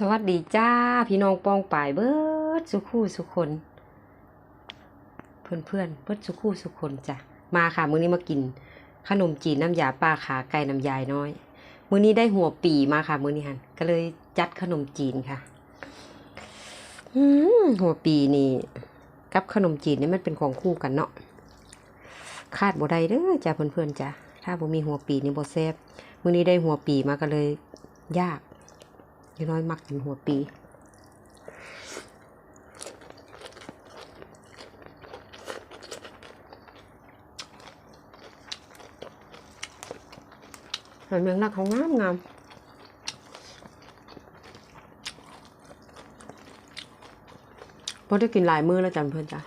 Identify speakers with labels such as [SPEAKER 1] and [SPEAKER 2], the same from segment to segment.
[SPEAKER 1] สวัสดีจ้า พี่น้องปองป่ายเบิดสุคู่สุคน เพื่อนเพื่อนเบิดสุคู่สุคนจ้ะมาค่ะ มื้อนี้มากิน ขนมจีนน้ำยาปลาขาไก่น้ำยายน้อย มื้อนี้ได้หัวปีมาค่ะ มื้อนี้ฮันก็เลยจัดขนมจีนค่ะอืมหัวปีนี่กับขนมจีนนี่มันเป็นของคู่กันเนาะคาดบ่ได้เด้อจ้าเพื่อนๆจ้ะถ้าบ่มีหัวปีนี่บ่แซ่บมื้อนี้ได้หัวปีมาก็เลย ยาก ยายน้อยมักกินหัวปีหอยแมงลักเขางามงามพอได้กินหลายมื้อแล้วจันเพื่อนจ้ะ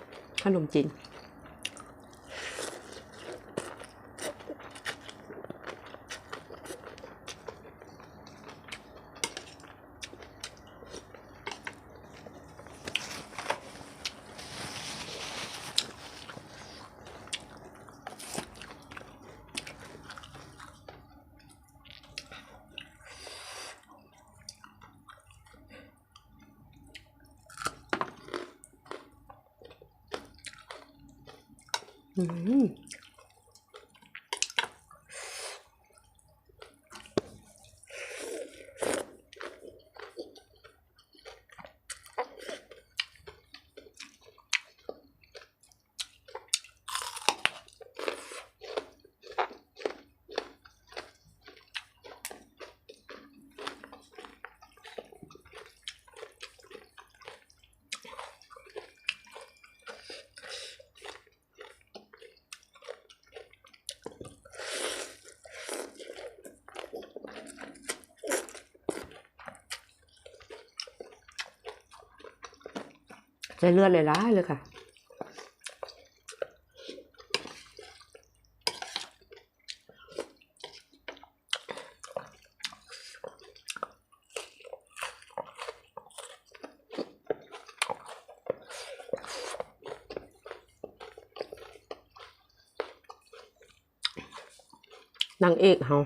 [SPEAKER 1] ขนมจีน อื ใส่เลือดเลยร้ายเลยค่ะนางเอกเฮา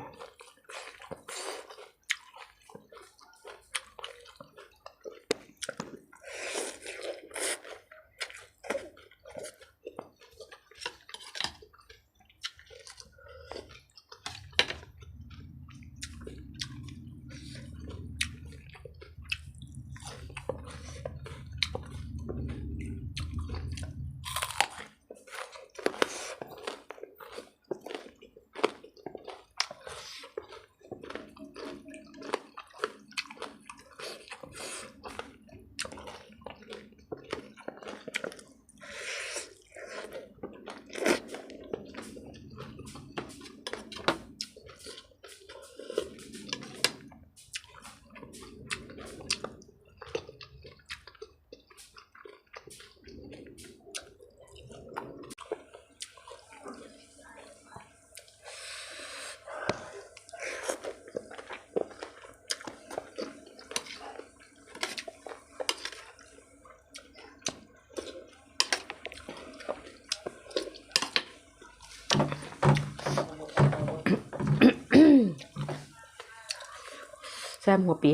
[SPEAKER 1] แซมหัวปี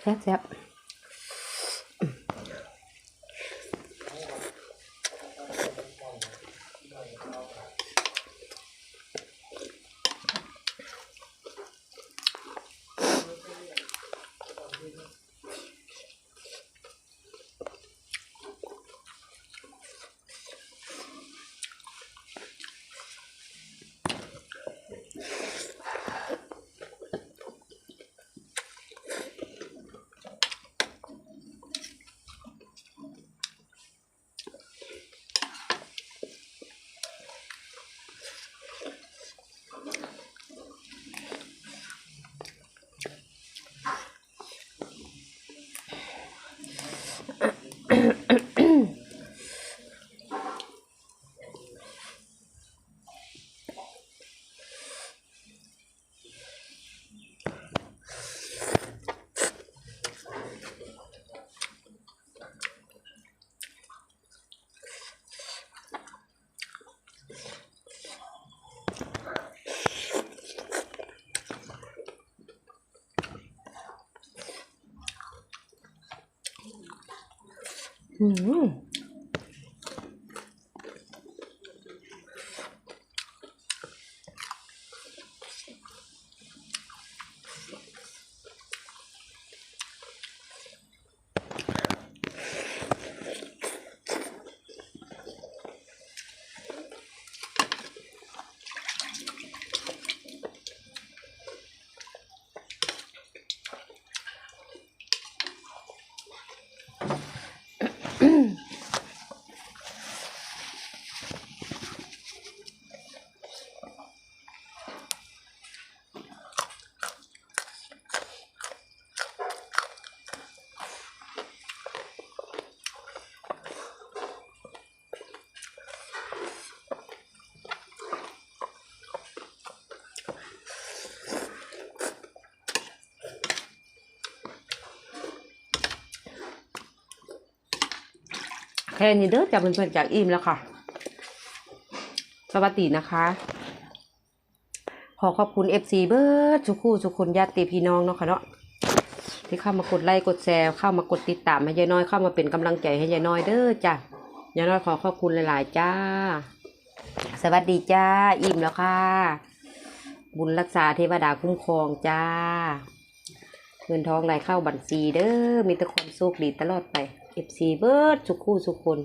[SPEAKER 1] แซ่บแซ่บ อื Mm-hmm. แค่นี้เด้อจากเพื่อนๆจากอิ่มแล้วค่ะ สวัสดีนะคะ ขอขอบคุณ FC เบิร์ดทุกคู่ทุกคนญาติพี่น้องเนาะค่ะเนาะที่เข้ามากดไลค์กดแชร์เข้ามากดติดตามให้ยายน้อยเข้ามาเป็นกำลังใจให้ยายน้อยเด้อจ้ะยายน้อยขอขอบคุณหลาย ๆ จ้า สวัสดีจ้า อิ่มแล้วค่ะ บุญรักษาเทวดาคุ้มครองจ้า เงินทองไหลเข้าบัญชีเด้อมีแต่ความสุขดีตลอดไป เอฟซีเบิร์ดสุขคู่สุขคน